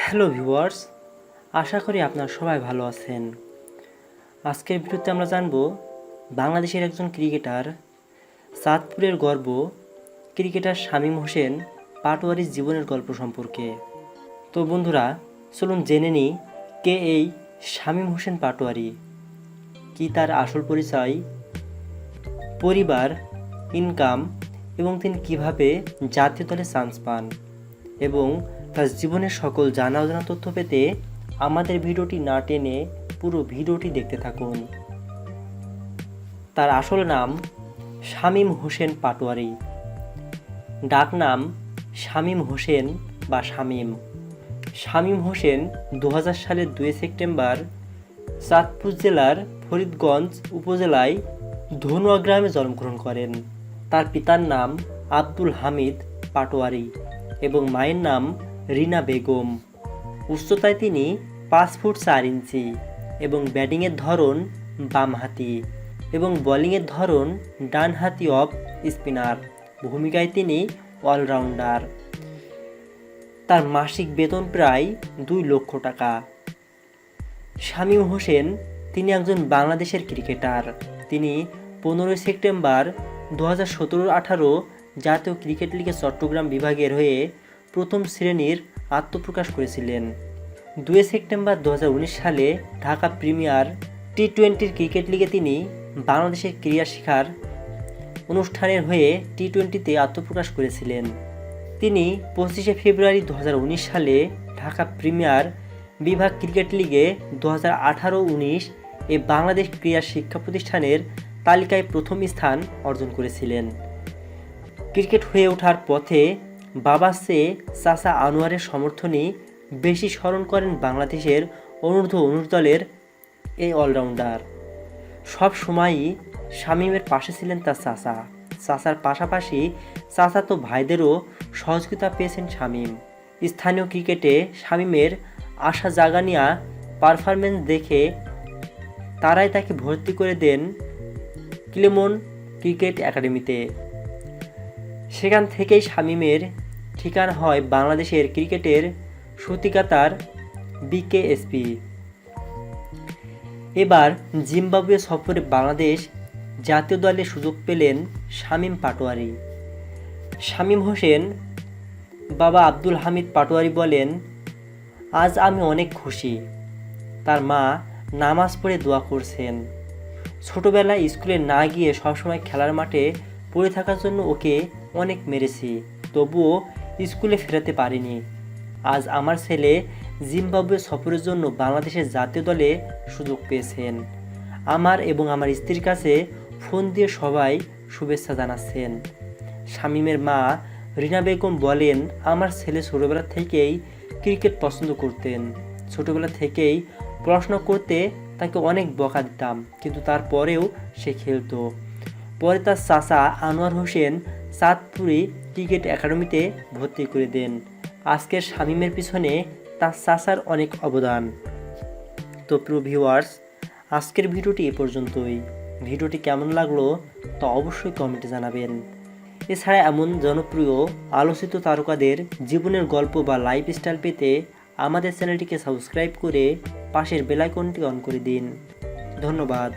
Hello viewers, আশা করি আপনারা সবাই ভালো আছেন। আজকের ভিডিওতে আমরা জানব বাংলাদেশের একজন ক্রিকেটার চাঁদপুরের গর্ব ক্রিকেটার শামীম হোসেন পাটোয়ারির জীবনের গল্প সম্পর্কে। তো বন্ধুরা, চলুন জেনে নিই কে এই শামীম হোসেন পাটোয়ারি? কি তার আসল পরিচয়? পরিবার ইনকাম এবং তিনি কীভাবে জাতীয় দলে চান্স পান? এবং তার জীবনের সকল জানা অজানা তথ্য পেতে আমাদের ভিডিওটি না টেনে পুরো ভিডিওটি দেখতে থাকুন। তার আসল নাম শামীম হোসেন পাটোয়ারি। ডাক নাম শামীম হোসেন বা শামীম। শামীম হোসেন দু হাজার সালের দুই সেপ্টেম্বর চাঁদপুর জেলার ফরিদগঞ্জ উপজেলায় ধনুয়া গ্রামে জন্মগ্রহণ করেন। তার পিতার নাম আব্দুল হামিদ পাটোয়ারি এবং মায়ের নাম রিনা বেগম। উচ্চতায় তিনি পাঁচ ফুট চার ইঞ্চি এবং ব্যাটিংয়ের ধরন বামহাতি এবং বোলিংয়ের ধরন ডানহাতি অফ স্পিনার। ভূমিকায় তিনি অলরাউন্ডার। তার মাসিক বেতন প্রায় দুই লক্ষ টাকা। শামীম হোসেন, তিনি একজন বাংলাদেশের ক্রিকেটার। তিনি পনেরোই সেপ্টেম্বর দু হাজার সতেরো আঠারো জাতীয় ক্রিকেট লিগে চট্টগ্রাম বিভাগের হয়ে প্রথম শ্রেণির আত্মপ্রকাশ করেছিলেন। দুই সেপ্টেম্বর দু হাজার উনিশ সালে ঢাকা প্রিমিয়ার টি টোয়েন্টির ক্রিকেট লিগে তিনি বাংলাদেশের ক্রীড়া শিখার অনুষ্ঠানের হয়ে টি টোয়েন্টিতে আত্মপ্রকাশ করেছিলেন। তিনি পঁচিশে ফেব্রুয়ারি দু হাজার উনিশ সালে ঢাকা প্রিমিয়ার বিভাগ ক্রিকেট লিগে দু হাজার আঠারো উনিশ এ বাংলাদেশ ক্রীড়া শিক্ষা প্রতিষ্ঠানের তালিকায় প্রথম স্থান অর্জন করেছিলেন। ক্রিকেট হয়ে ওঠার পথে বাবা সে চাচা আনোয়ারের সমর্থনই বেশি স্মরণ করেন বাংলাদেশের অনূর্ধ্ব উনিশ দলের এই অলরাউন্ডার। সব সময়ই শামীমের পাশে ছিলেন তার চাচা। চাচার পাশাপাশি চাচাতো ভাইদেরও সহযোগিতা পেয়েছেন শামীম। স্থানীয় ক্রিকেটে শামীমের আশা জাগানিয়া পারফরমেন্স দেখে তারাই তাকে ভর্তি করে দেন ক্লেমন ক্রিকেট একাডেমিতে। সেখান থেকেই শামীমের ঠিকানা হয় বাংলাদেশের ক্রিকেটের সতিকাতার বিকেএসপি। এবার জিম্বাবুয়ে সফরে বাংলাদেশ জাতীয় দলে সুযোগ পেলেন শামীম পাটোয়ারি। শামীম হোসেন, বাবা আব্দুল হামিদ পাটোয়ারি বলেন, আজ আমি অনেক খুশি। তার মা নামাজ পড়ে দোয়া করছেন। ছোটবেলায় স্কুলে না গিয়ে সবসময় খেলার মাঠে পড়ে থাকার জন্য ওকে অনেক মেরেছি। তবুও স্কুলে ফেরাতে পারিনি। আজ আমার ছেলে জিম্বাবুয়ে সফরের জন্য বাংলাদেশের জাতীয় দলে সুযোগ পেয়েছেন। আমার এবং আমার স্ত্রীর কাছে ফোন দিয়ে সবাই শুভেচ্ছা জানাচ্ছেন। শামীমের মা রিনা বেগম বলেন, আমার ছেলে ছোটোবেলা থেকেই ক্রিকেট পছন্দ করতেন। ছোটোবেলা থেকেই পড়াশোনা করতে তাকে অনেক বকা দিতাম, কিন্তু তারপরেও সে খেলতো। পরে তার চাচা আনোয়ার হোসেন চাঁদপুরি ক্রিকেট একাডেমিতে ভর্তি করে দেন। আজকের শামীমের পিছনে তার চাচার অনেক অবদান। তো প্রিয় ভিউয়ার্স আজকের ভিডিওটি এ পর্যন্তই। ভিডিওটি কেমন লাগল তা অবশ্যই কমেন্টে জানাবেন। এছাড়া এমন জনপ্রিয়, আলোচিত তারকাদের জীবনের গল্প বা লাইফস্টাইল পেতে আমাদের চ্যানেলটিকে সাবস্ক্রাইব করে পাশের বেলাইকনটি অন করে দিন। ধন্যবাদ।